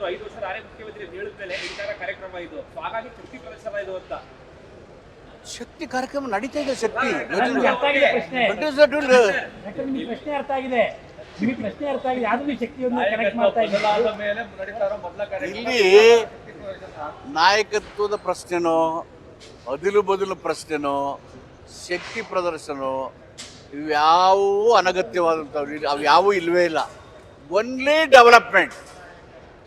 ಅವರು ಐದು ವರ್ಷ ನಾನೇ ಮುಖ್ಯಮಂತ್ರಿ ಹೇಳಿದ ಮೇಲೆ ನಡೀತಾ ಕಾರ್ಯಕ್ರಮ ಇದು. ಸೊ ಹಾಗಾಗಿ ಶಕ್ತಿ ಪ್ರದರ್ಶನ ಇದು ಅಂತ. ಶಕ್ತಿ ಕಾರ್ಯಕ್ರಮ ನಡೀತಾ ಇದೆ ಶಕ್ತಿ. ಪ್ರಶ್ನೆ. ಅರ್ಥ ಆಗಿದೆ. ನಿಮಗೆ ಪ್ರಶ್ನೆ ಅರ್ಥ ಆಗಿದೆ. ಆದ್ರೂ ಶಕ್ತಿಯನ್ನು ಕನೆಕ್ಟ್ ಮಾಡ್ತಾ ಇದ್ದೀವಿ ಮೇಲೆ ನಡೀತಾ ಇಲ್ಲಿ ನಾಯಕತ್ವದ ಪ್ರಶ್ನೆನೋ ಅದಿಲು ಬದಲು ಪ್ರಶ್ನೆನೋ ಶಕ್ತಿ ಪ್ರದರ್ಶನೋ ಇವ್ಯಾವೂ ಅನಗತ್ಯವಾದಂಥವ್ರು ಇಲ್ಲಿ ಅವು ಯಾವೂ ಇಲ್ಲವೇ ಇಲ್ಲ. ಒನ್ಲಿ ಡೆವಲಪ್ಮೆಂಟ್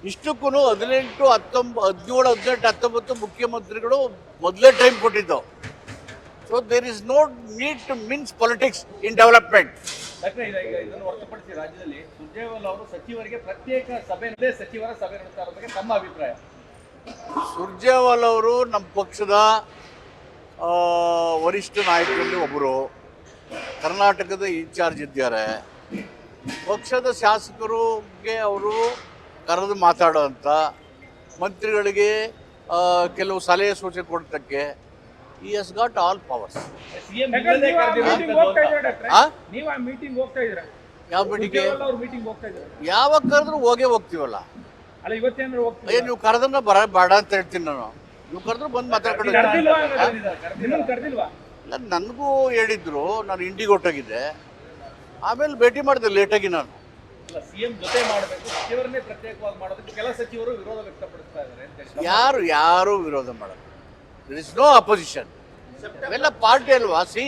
ಇಷ್ಟಕ್ಕೂ ಹದಿನೆಂಟು ಹತ್ತೊಂಬ ಹದಿನೇಳು ಹದಿನೆಂಟು ಹತ್ತೊಂಬತ್ತು ಮುಖ್ಯಮಂತ್ರಿಗಳು ಮೊದಲೇ ಟೈಮ್ ಕೊಟ್ಟಿದ್ದು. So there is no need to means politics in development ಇದನ್ನು ಹೊರತುಪಡಿಸಿ ರಾಜ್ಯದಲ್ಲಿ ಸುರ್ಜೇವಾಲ ಅವರು ಸಚಿವರಿಗೆ ಪ್ರತ್ಯೇಕ ಸಭೆಯಲ್ಲೇ ಸಚಿವರ ಸಭೆ ನಡೆಸ್ತಾ ಬಗ್ಗೆ ತಮ್ಮ ಅಭಿಪ್ರಾಯ. ಸುರ್ಜೇವಾಲ್ ಅವರು ನಮ್ಮ ಪಕ್ಷದ ವರಿಷ್ಠ ನಾಯಕರಲ್ಲಿ ಒಬ್ಬರು ಕರ್ನಾಟಕದ ಇನ್ಚಾರ್ಜ್ ಇದ್ದಾರೆ. ಪಕ್ಷದ ಶಾಸಕರಿಗೆ ಅವರು ಕರೆದು ಮಾತಾಡೋಂಥ ಮಂತ್ರಿಗಳಿಗೆ ಕೆಲವು ಸಲಹೆ ಸೂಚನೆ ಕೊಡ್ತಕ್ಕೆ ಈ has got all powers CM meeting ಹೋಗ್ತಾ ಇದ್ದೀರಾ ಡಾಕ್ಟ್ರೆ ಆ? ನೀವು ಮೀಟಿಂಗ್ ಹೋಗ್ತಾ ಇದ್ದೀರಾ? ಯಾವ ಮೀಟಿಂಗ್ಗೆ ಮೀಟಿಂಗ್ ಯಾವಾಗ ಕರೆದ್ರು ಹೋಗೇ ಹೋಗ್ತೀವಲ್ಲ? ಅಲ್ಲ ಇವತ್ತೇನಾದ್ರು ಅಯ್ಯ ಹೋಗ್ತೀರಾ? ನೀವು ಕರೆದನ್ನ ಬರ ಬೇಡ ಅಂತ ಹೇಳ್ತೀನಿ ನಾನು. ನೀವು ಕರೆದ್ರು ಬಂದು ಮಾತಾಡ್ಕೊಂಡು ಇಲ್ಲ ನನಗೂ ಹೇಳಿದ್ರು ನಾನು ಇಂಡಿಗೆ ಹೊಟ್ಟೋಗಿದ್ದೆ ಆಮೇಲೆ ಭೇಟಿ ಮಾಡಿದೆ ಲೇಟಾಗಿ ನಾನು. ಯಾರು ಯಾರು ವಿರೋಧ ಮಾಡಲ್ಲ. ದರ್ ಇಸ್ ನೋ ಅಪೋಸಿಷನ್ ಅವೆಲ್ಲ ಪಾರ್ಟಿ ಅಲ್ವಾ? ಸಿ,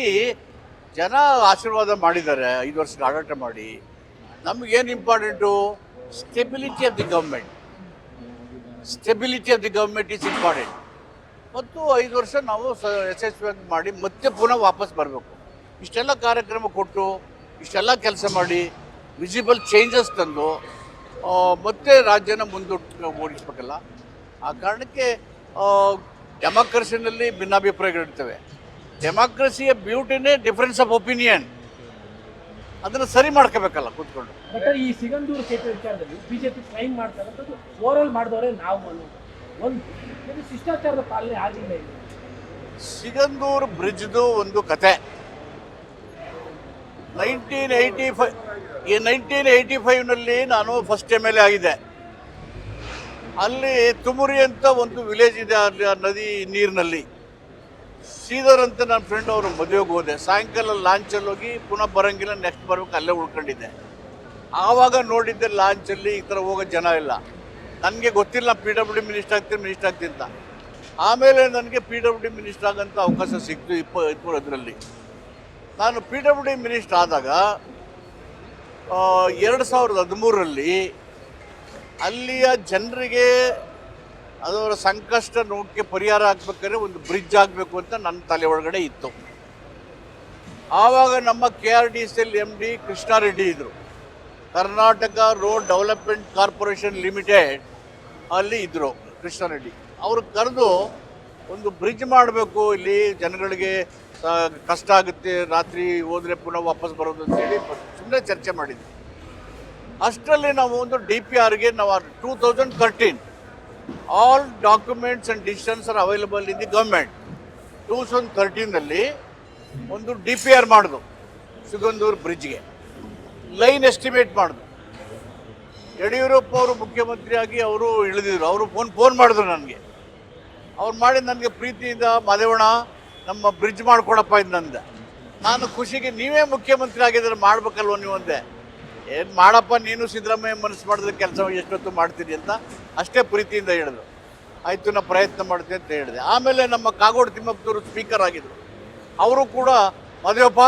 ಜನ ಆಶೀರ್ವಾದ ಮಾಡಿದ್ದಾರೆ. ಐದು ವರ್ಷಕ್ಕೆ ಆಡಳಿತ ಮಾಡಿ. ನಮ್ಗೇನು important stability of the government stability of the government is important ಮತ್ತು ಐದು ವರ್ಷ ನಾವು ಯಶಸ್ವಿಯಾಗಿ ಮಾಡಿ ಮತ್ತೆ ಪುನಃ ವಾಪಸ್ ಬರಬೇಕು. ಇಷ್ಟೆಲ್ಲ ಕಾರ್ಯಕ್ರಮ ಕೊಟ್ಟು, ಇಷ್ಟೆಲ್ಲ ಕೆಲಸ ಮಾಡಿ ವಿಸಿಬಲ್ ಚೇಂಜಸ್ ತಂದು ಮತ್ತೆ ರಾಜ್ಯನ ಮುಂದೊಟ್ಟು ಓಡಿಸ್ಬೇಕಲ್ಲ. ಆ ಕಾರಣಕ್ಕೆ ಡೆಮಾಕ್ರಸಿನಲ್ಲಿ ಭಿನ್ನಾಭಿಪ್ರಾಯಗಳಿರ್ತವೆ ಡೆಮಾಕ್ರಸಿಯ ಬ್ಯೂಟಿನೇ ಡಿಫ್ರೆನ್ಸ್ ಆಫ್ ಒಪಿನಿಯನ್ ಅದನ್ನು ಸರಿ ಮಾಡ್ಕೋಬೇಕಲ್ಲ ಕೂತ್ಕೊಂಡು. ಬಟ್ ಈ ಸಿಗಂದೂರು ಕ್ಷೇತ್ರ ವಿಚಾರದಲ್ಲಿ ಬಿಜೆಪಿ ಕ್ಲೈಮ್ ಆಲ್ ಮಾಡಿದವರೇ ನಾವು ಒಂದು ಶಿಷ್ಟಾಚಾರದ ಪಾಲನೆ ಆಗಿಲ್ಲ ಸಿಗಂದೂರು ಬ್ರಿಡ್ಜ್ದು ಒಂದು ಕತೆ. ನೈನ್ಟೀನ್ ಏಯ್ಟಿ ಫೈವ್ ಈ ನೈನ್ಟೀನ್ ಏಯ್ಟಿ ಫೈವ್ನಲ್ಲಿ ನಾನು ಫಸ್ಟ್ ಎಂ ಎಲ್ ಎ ಆಗಿದ್ದೆ ಅಲ್ಲಿ ತುಮುರಿ ಅಂತ ಒಂದು ವಿಲೇಜ್ ಇದೆ ಅಲ್ಲಿ ಆ ನದಿ ನೀರಿನಲ್ಲಿ. ಸೀದರ್ ಅಂತ ನನ್ನ ಫ್ರೆಂಡ್ ಅವರು ಮದುವೆಗೆ ಹೋದೆ. ಸಾಯಂಕಾಲ ಲಾಂಚಲ್ಲಿ ಹೋಗಿ ಪುನಃ ಬರೋಂಗಿಲ್ಲ ನೆಕ್ಸ್ಟ್ ಬರ್ಬೇಕು ಅಲ್ಲೇ ಉಳ್ಕೊಂಡಿದ್ದೆ. ಆವಾಗ ನೋಡಿದ್ದೆ ಲಾಂಚಲ್ಲಿ ಈ ಥರ ಹೋಗೋ ಜನ ಇಲ್ಲ. ನನಗೆ ಗೊತ್ತಿಲ್ಲ ಪಿ ಡಬ್ಲ್ಯೂ ಡಿ ಮಿನಿಸ್ಟರ್ ಆಗ್ತೀನಿ ಮಿನಿಸ್ಟರ್ ಆಗ್ತೀನಿ ಅಂತ. ಆಮೇಲೆ ನನಗೆ ಪಿ ಡಬ್ಲ್ಯೂ ಡಿ ಮಿನಿಸ್ಟರ್ ಆಗಂತ ಅವಕಾಶ ಸಿಕ್ತು ಇಪ್ಪ ಇಪ್ಪದರಲ್ಲಿ ನಾನು ಪಿ ಡಬ್ಲ್ಯೂ ಡಿ ಮಿನಿಸ್ಟರ್ ಆದಾಗ ಎರಡು ಸಾವಿರದ ಹದಿಮೂರರಲ್ಲಿ ಅಲ್ಲಿಯ ಜನರಿಗೆ ಅದರ ಸಂಕಷ್ಟ ನೋಟಕ್ಕೆ ಪರಿಹಾರ ಆಗ್ಬೇಕಾದ್ರೆ ಒಂದು ಬ್ರಿಡ್ಜ್ ಆಗಬೇಕು ಅಂತ ನನ್ನ ತಲೆ ಒಳಗಡೆ ಇತ್ತು. ಆವಾಗ ನಮ್ಮ K R D C L M D Krishnareddy ಇದ್ದರು Karnataka road development corporation limited ಅಲ್ಲಿ ಇದ್ದರು ಕೃಷ್ಣಾರೆಡ್ಡಿ. ಅವರು ಕರೆದು ಒಂದು ಬ್ರಿಡ್ಜ್ ಮಾಡಬೇಕು ಇಲ್ಲಿ ಜನಗಳಿಗೆ ಕಷ್ಟ ಆಗುತ್ತೆ, ರಾತ್ರಿ ಹೋದರೆ ಪುನಃ ವಾಪಸ್ ಬರೋದು ಅಂತ ಹೇಳಿ ಸುಮ್ಮನೆ ಚರ್ಚೆ ಮಾಡಿದ್ವಿ. ಅಷ್ಟರಲ್ಲಿ ನಾವು ಒಂದು ಡಿ ಪಿ ಆರ್ಗೆ ನಾವು two thousand thirteen all documents and decisions are available in the government two thousand ತರ್ಟೀನಲ್ಲಿ ಒಂದು ಡಿ ಪಿ ಆರ್ ಮಾಡಿದ್ರು ಸಿಗಂದೂರು ಬ್ರಿಡ್ಜ್ಗೆ. ಲೈನ್ ಎಸ್ಟಿಮೇಟ್ ಮಾಡಿದ್ರು ಯಡಿಯೂರಪ್ಪ ಅವರು ಮುಖ್ಯಮಂತ್ರಿಯಾಗಿ ಅವರು ಇಳಿದಿದ್ರು, ಅವರು ಫೋನ್ ಫೋನ್ ಮಾಡಿದ್ರು ನನಗೆ. ಅವ್ರು ಮಾಡಿ ನನಗೆ ಪ್ರೀತಿಯಿಂದ, ಮಾದೇವಣ್ಣ ನಮ್ಮ ಬ್ರಿಡ್ಜ್ ಮಾಡ್ಕೊಡಪ್ಪ ಇದ್ದಂದೆ ನಾನು ಖುಷಿಗೆ ನೀವೇ ಮುಖ್ಯಮಂತ್ರಿ ಆಗಿದ್ರೆ ಮಾಡ್ಬೇಕಲ್ವ ನೀವು ಅಂದೆ. ಏನು ಮಾಡಪ್ಪ, ನೀನು ಸಿದ್ದರಾಮಯ್ಯ ಮನಸ್ಸು ಮಾಡಿದ್ರೆ ಕೆಲಸ ಎಷ್ಟೊತ್ತು ಮಾಡ್ತೀರಿ ಅಂತ ಅಷ್ಟೇ ಪ್ರೀತಿಯಿಂದ ಹೇಳಿದ್ರು. ಆಯಿತು, ನಾ ಪ್ರಯತ್ನ ಮಾಡ್ತೀನಿ ಅಂತ ಹೇಳಿದೆ. ಆಮೇಲೆ ನಮ್ಮ ಕಾಗೋಡು ತಿಮ್ಮಪ್ಪದವರು ಸ್ಪೀಕರ್ ಆಗಿದ್ರು. ಅವರು ಕೂಡ, ಮದುವೆಪ್ಪ,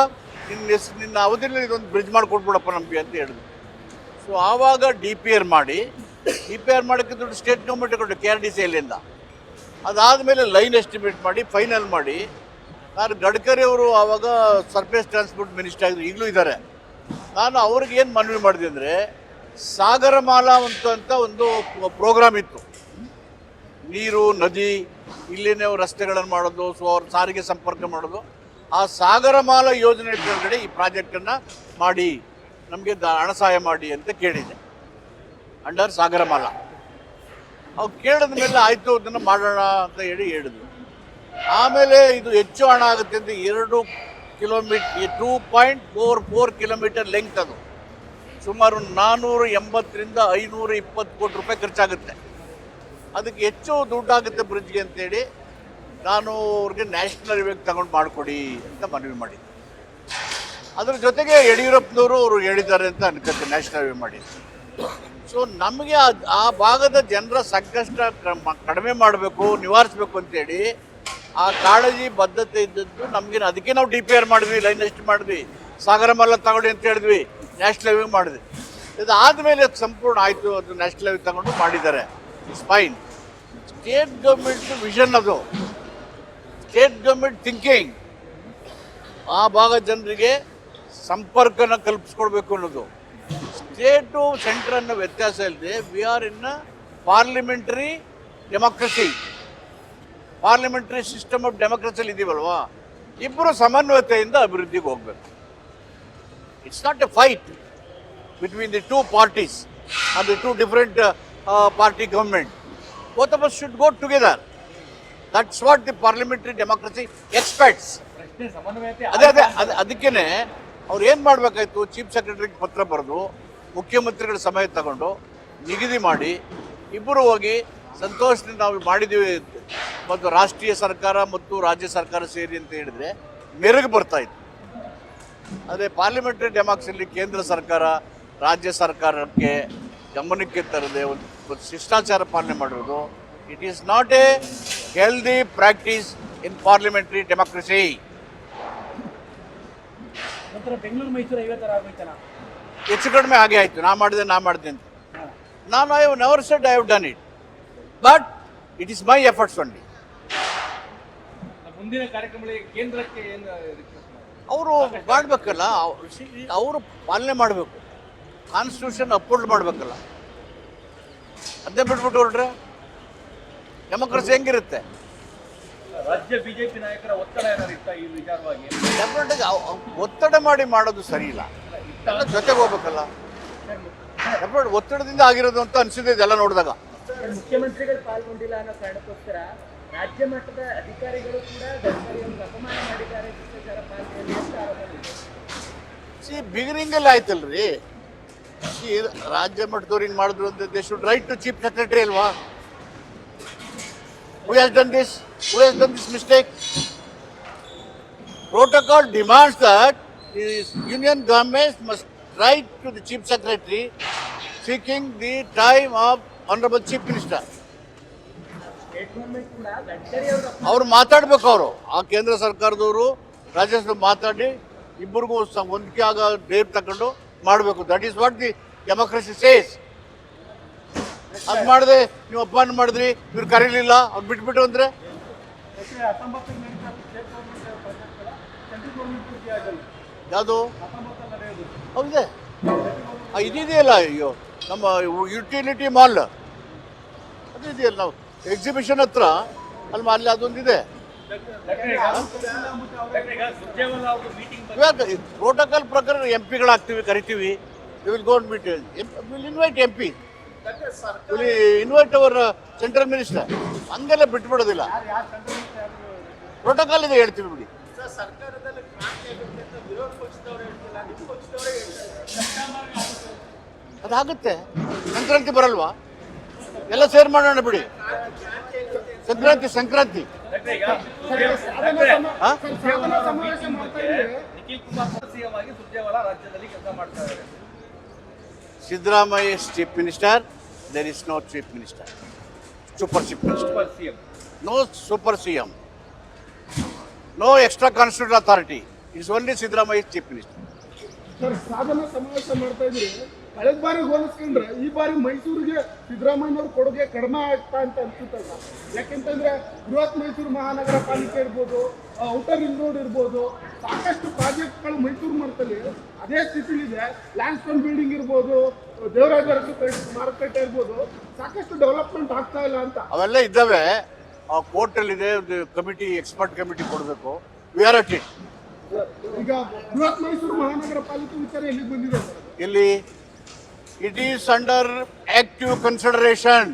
ನಿನ್ನ ಎಸ್ ನಿನ್ನ ಅವಧಿಯಲ್ಲಿ ಇದೊಂದು ಬ್ರಿಡ್ಜ್ ಮಾಡಿಕೊಟ್ಬಿಡಪ್ಪ ನಂಬಿ ಅಂತ ಹೇಳಿದ್ರು. ಸೊ ಆವಾಗ ಡಿ ಪಿ ಆರ್ ಮಾಡಿ ಡಿ ಪಿ ಆರ್ ಮಾಡೋಕ್ಕೆ ದುಡ್ಡು ಸ್ಟೇಟ್ ಗೌರ್ಮೆಂಟ್ ಕೊಟ್ಟು ಕೆ ಆರ್ ಡಿ ಸಿ ಎಲ್ಲಿಂದ ಅದಾದಮೇಲೆ ಲೈನ್ ಎಸ್ಟಿಮೇಟ್ ಮಾಡಿ ಫೈನಲ್ ಮಾಡಿ ನಾನು ಗಡ್ಕರಿ ಅವರು ಆವಾಗ ಸರ್ಫೇಸ್ ಟ್ರಾನ್ಸ್ಪೋರ್ಟ್ ಮಿನಿಸ್ಟರ್ ಆಗಿದ್ರು ಈಗಲೂ ಇದ್ದಾರೆ. ನಾನು ಅವ್ರಿಗೆ ಏನು ಮನವಿ ಮಾಡಿದೆ ಅಂದರೆ, ಸಾಗರಮಾಲಾ ಅಂತ ಒಂದು ಪ್ರೋಗ್ರಾಮ್ ಇತ್ತು. ನೀರು, ನದಿ, ಇಲ್ಲಿನೇ ರಸ್ತೆಗಳನ್ನು ಮಾಡೋದು, ಸೊ ಅವ್ರ ಸಾರಿಗೆ ಸಂಪರ್ಕ ಮಾಡೋದು. ಆ ಸಾಗರಮಾಲಾ ಯೋಜನೆ ಕೆಳಗಡೆ ಈ ಪ್ರಾಜೆಕ್ಟನ್ನು ಮಾಡಿ, ನಮಗೆ ಹಣ ಸಹಾಯ ಮಾಡಿ ಅಂತ ಕೇಳಿದೆ. ಅಂಡರ್ ಸಾಗರಮಾಲಾ. ಅವ್ರು ಕೇಳಿದ ಮೇಲೆ ಆಯಿತು, ಅದನ್ನು ಮಾಡೋಣ ಅಂತ ಹೇಳಿ ಹೇಳಿದ್ರು. ಆಮೇಲೆ ಇದು ಹೆಚ್ಚು ಹಣ ಆಗುತ್ತೆ ಅಂತ ಎರಡು kilometre two point four four kilometre length ಅದು. ಸುಮಾರು ನಾನ್ನೂರ ಎಂಬತ್ತರಿಂದ ಐನೂರ ಇಪ್ಪತ್ತು ಕೋಟಿ ರೂಪಾಯಿ ಖರ್ಚಾಗುತ್ತೆ. ಅದಕ್ಕೆ ಹೆಚ್ಚು ದುಡ್ಡಾಗುತ್ತೆ ಬ್ರಿಡ್ಜ್ಗೆ ಅಂತೇಳಿ ನಾನು ಅವ್ರಿಗೆ ನ್ಯಾಷನಲ್ ಹೈವೇಗೆ ತಗೊಂಡು ಮಾಡಿಕೊಡಿ ಅಂತ ಮನವಿ ಮಾಡಿದ್ದೆ. ಅದ್ರ ಜೊತೆಗೆ ಯಡಿಯೂರಪ್ಪನವರು ಅವರು ಹೇಳಿದ್ದಾರೆ ಅಂತ ಅನ್ಕೋತೀನಿ ನ್ಯಾಷನಲ್ ಹೈವೇ ಮಾಡಿ. ಸೊ ನಮಗೆ ಆ- ಭಾಗದ ಜನರ ಸಂಕಷ್ಟ ಕಡಿಮೆ ಮಾಡಬೇಕು, ನಿವಾರಿಸಬೇಕು ಅಂತೇಳಿ ಆ ಕಾಳಜಿ ಬದ್ಧತೆ ಇದ್ದದ್ದು ನಮಗೆ ಅದಕ್ಕೆ ನಾವು ಡಿ ಪಿ ಆರ್ ಮಾಡಿದ್ವಿ, ಲೈನ್ ಎಷ್ಟು ಮಾಡಿದ್ವಿ, ಸಾಗರ ಮಲ್ಲ ತಗೊಳ್ಳಿ ಅಂತ ಹೇಳಿದ್ವಿ, ನ್ಯಾಷನಲ್ ಹೈವೇ ಮಾಡಿದ್ವಿ. ಇದು ಆದಮೇಲೆ ಸಂಪೂರ್ಣ ಆಯಿತು, ಅದು ನ್ಯಾಷನಲ್ ಹೈವೇ ತಗೊಂಡು ಮಾಡಿದ್ದಾರೆ. ಫೈನ್ ಸ್ಟೇಟ್ ಗೌರ್ಮೆಂಟ್ ವಿಷನ್ ಅದು. ಸ್ಟೇಟ್ ಗೌರ್ಮೆಂಟ್ ಥಿಂಕಿಂಗ್ ಆ ಭಾಗದ ಜನರಿಗೆ ಸಂಪರ್ಕನ ಕಲ್ಪಿಸ್ಕೊಡ್ಬೇಕು ಅನ್ನೋದು. ಸ್ಟೇಟು ಸೆಂಟ್ರ್ ಅನ್ನೋ ವ್ಯತ್ಯಾಸ ಇಲ್ಲದೆ we are in parliamentary democracy parliamentary system of ಡೆಮೋಕ್ರಸಿಯಲ್ಲಿ ಇದೀವಲ್ವಾ? ಇಬ್ಬರು ಸಮನ್ವಯತೆಯಿಂದ ಅಭಿವೃದ್ಧಿಗೆ ಹೋಗ್ಬೇಕು. It's not a fight between the two parties and the two different party government both of us should go together. That's what the parliamentary ಸಮನ್ವಯತೆ ಅದೇ ಅದೇ ಅದೇ, ಅದಕ್ಕೇನೆ ಅವ್ರು ಏನು ಮಾಡಬೇಕಾಯ್ತು? ಚೀಫ್ ಸೆಕ್ರೆಟರಿಗೆ ಪತ್ರ ಬರೆದು ಮುಖ್ಯಮಂತ್ರಿಗಳ ಸಮಯ ತಗೊಂಡು ನಿಗದಿ ಮಾಡಿ ಇಬ್ಬರು ಹೋಗಿ ಸಂತೋಷದಿಂದ ನಾವು ಮಾಡಿದ್ದೀವಿ ಮತ್ತು ರಾಷ್ಟ್ರೀಯ ಸರ್ಕಾರ ಮತ್ತು ರಾಜ್ಯ ಸರ್ಕಾರ ಸೇರಿ ಅಂತ ಹೇಳಿದ್ರೆ ಮೆರುಗು ಬರ್ತಾ ಇತ್ತು. ಅದೇ ಪಾರ್ಲಿಮೆಂಟರಿ ಡೆಮಾಕ್ಸಿಯಲ್ಲಿ ಕೇಂದ್ರ ಸರ್ಕಾರ ರಾಜ್ಯ ಸರ್ಕಾರಕ್ಕೆ ಗಮನಕ್ಕೆ ತರದೆ ಒಂದು ಶಿಷ್ಟಾಚಾರ ಪಾಲನೆ ಮಾಡಿರೋದು it is not a healthy practice in parliamentary democracy ಹೆಚ್ಚು ಕಡಿಮೆ ಹಾಗೆ ಆಯಿತು. ನಾ ಮಾಡಿದೆ ನಾ ಮಾಡಿದೆ ಅಂತ. ನಾನು I have never said I have done it but it is my efforts only ಮುಂದಿನ ಕಾರ್ಯಕ್ರಮಗಳಿಗೆ ಕೇಂದ್ರಕ್ಕೆ ಏನು ಅವರು ಮಾಡಬೇಕಲ್ಲ ಅವರು ಪಾಲನೆ ಮಾಡಬೇಕು. ಕಾನ್ಸ್ಟಿಟ್ಯೂಷನ್ ಅಪ್ಹೋಲ್ಡ್ ಮಾಡಬೇಕಲ್ಲ. ಅದೇ ಬಿಟ್ಬಿಟ್ಟು ಹೊರಟ್ರೆ ಡೆಮೋಕ್ರಸಿ ಹೆಂಗಿರುತ್ತೆ? ರಾಜ್ಯ ಬಿಜೆಪಿ ನಾಯಕರ ಒತ್ತಡ ಈ ವಿಚಾರವಾಗಿ? ಒತ್ತಡ ಮಾಡಿ ಮಾಡೋದು ಸರಿ ಇಲ್ಲ. ಜೊತೆಗೆ ಹೋಗ್ಬೇಕಲ್ಲ. ಡೆಫಿನೆಟ್ ಒತ್ತಡದಿಂದ ಆಗಿರೋದು ಅಂತ ಅನಿಸಿದೆ ಇದೆಲ್ಲ ನೋಡಿದಾಗ. ಮುಖ್ಯಮಂತ್ರಿಗಳು ಪಾಲ್ಗೊಂಡಿಲ್ಲ ಅನ್ನೋ ಕಾರಣಕ್ಕೋಸ್ಕರ ರಾಜ್ಯ ಮಟ್ಟದ ಅಧಿಕಾರಿಗಳು ಕೂಡ ಗಡ್ಕರಿಯನ್ನು ಅಪಮಾನ ಮಾಡಿದ್ದಾರೆ ಭ್ರಷ್ಟಾಚಾರ ಪಾಲನೆಯಲ್ಲಿ ಅಂತ ಆರೋಪ ಬಿಗಿನಿಂಗಲ್ಲಿ ಆಯ್ತಲ್ರಿ? ರಾಜ್ಯ ಮಟ್ಟದವ್ರು ಹಿಂಗೆ ಮಾಡಿದ್ರು ಅಂತ ದೇಶ ರೈಟ್ ಟು ಚೀಫ್ ಸೆಕ್ರೆಟರಿ ಅಲ್ವಾ? Done this done this mistake protocol demands that union government must write to the chief secretary seeking the time of honourable chief minister ಅವ್ರು ಮಾತಾಡ್ಬೇಕು ಅವರು. ಆ ಕೇಂದ್ರ ಸರ್ಕಾರದವರು ರಾಜ್ಯ ಮಾತಾಡಿ ಇಬ್ಬರಿಗೂ ಹೊಂದಿಕೆ ಆಗ ಡೇಟ್ ತಗೊಂಡು ಮಾಡಬೇಕು. That is what the democracy says ಅದು ಮಾಡಿದೆ ನೀವು ಅಪಮಾನ ಮಾಡಿದ್ರಿ ಇವ್ರು ಕರೀಲಿಲ್ಲ ಅವ್ರು ಬಿಟ್ಬಿಟ್ಟು ಅಂದ್ರೆ ಯಾವುದು? ಹೌದೇ. ಇದಿದೆಯಲ್ಲ ಅಯ್ಯೋ, ನಮ್ಮ ಯುಟಿಲಿಟಿ ಮಾಲ್ ಅದು ಇದೆಯಲ್ಲ ನಾವು. ಎಕ್ಸಿಬಿಷನ್ ಹತ್ರ, ಅಲ್ಲಿ ಅಲ್ಲಿ ಅದೊಂದಿದೆ. ಇವಾಗ ಪ್ರೋಟೋಕಾಲ್ ಪ್ರಕಾರ ಎಂ ಪಿಗಳಾಗ್ತೀವಿ ಕರಿತೀವಿ. Will go meet will invite M P will invite our central minister ಹಂಗೆಲ್ಲ ಬಿಟ್ಬಿಡೋದಿಲ್ಲ. ಪ್ರೋಟೋಕಾಲ್ ಇದೆ, ಹೇಳ್ತೀವಿ ಬಿಡಿ. ಅದಾಗುತ್ತೆ. ಸಂಕ್ರಾಂತಿ ಬರಲ್ವಾ? ಎಲ್ಲ ಸೇರ್ ಮಾಡೋಣ ಬಿಡಿ. Sankranti Sankranti. Siddaramaiah chief minister there is no chief minister super chief minister super C M no extra constitute authority it's only Siddaramaiah chief Sidramaya ಕಳೆದ ಬಾರಿ ಹೋಲಿಸ್ಕೊಂಡ್ರೆ ಈ ಬಾರಿ ಮೈಸೂರಿಗೆ ಸಿದ್ದರಾಮಯ್ಯನವ್ರ ಕೊಡುಗೆ ಕಡಿಮೆ ಆಗ್ತಾ ಅಂತ ಅನ್ಸುತ್ತಲ್ಲ ಯಾಕೆಂತಂದ್ರೆ ಬೃಹತ್ ಮೈಸೂರು ಮಹಾನಗರ ಪಾಲಿಕೆ ಇರ್ಬೋದು ಔಟರ್ ರಿಂಗ್ ರೋಡ್ ಇರ್ಬೋದು ಸಾಕಷ್ಟು ಪ್ರಾಜೆಕ್ಟ್ಗಳು ಮೈಸೂರು ಮಟ್ಟದಲ್ಲಿ ಅದೇ ಸ್ಥಿತಿಲಿದೆ. ಲ್ಯಾಂಡ್ ಸ್ಟೋನ್ ಬಿಲ್ಡಿಂಗ್ ಇರ್ಬೋದು ದೇವರಾಜ ಮಾರುಕಟ್ಟೆ ಇರ್ಬೋದು ಸಾಕಷ್ಟು ಡೆವಲಪ್ಮೆಂಟ್ ಆಗ್ತಾ ಇಲ್ಲ ಅಂತ. ಅವೆಲ್ಲ ಇದ್ದಾವೆ. ಆ ಕೋರ್ಟಲ್ಲಿದೆ ಒಂದು ಕಮಿಟಿ ಎಕ್ಸ್ಪರ್ಟ್ ಕಮಿಟಿ ಕೊಡಬೇಕು. ವಿ ಆರ್ ಅಟ್ ಇಟ್ ಈಗ ಬೃಹತ್ ಮೈಸೂರು ಮಹಾನಗರ ಪಾಲಿಕೆ ವಿಚಾರ ಎಲ್ಲಿಗೆ ಬಂದಿದೆ? ಎಲ್ಲಿ? It is under active consideration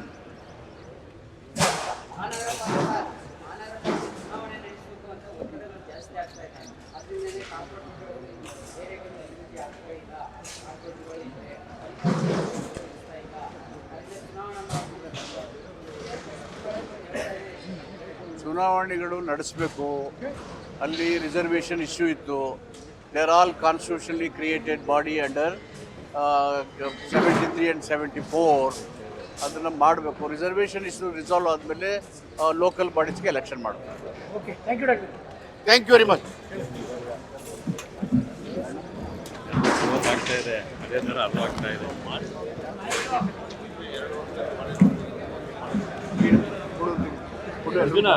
ಚುನಾವಣೆಗಳು ನಡೆಸಬೇಕು. ಅಲ್ಲಿ ರಿಸರ್ವೇಷನ್ ಇಶ್ಯೂ ಇತ್ತು. There all constitutionally created body under seventy three and seventy four ಅದನ್ನು ಮಾಡಬೇಕು. ರಿಸರ್ವೇಷನ್ ಇಶ್ಯೂ ರಿಸಾಲ್ವ್ ಆದಮೇಲೆ ಲೋಕಲ್ ಬಾಡೀಸ್ಗೆ ಎಲೆಕ್ಷನ್ ಮಾಡಬೇಕು okay thank you doctor thank you very much ಆಗ್ತಾ ಇದೆ ಅದೇ ಥರ ಅರ್ಥ ಇದೆ ಅರ್ಜುನ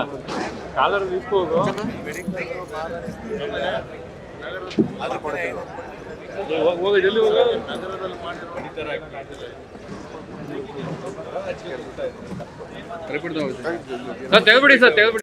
ಕಾಲರ್ ಇಸ್ಕೋದು ಜಲ್ದಿ ಹೋಗ ಸರ್ ತೆಗೆದ್ಬಿಡಿ ಸರ್ ತೆಗೆದ್ಬಿಡಿ.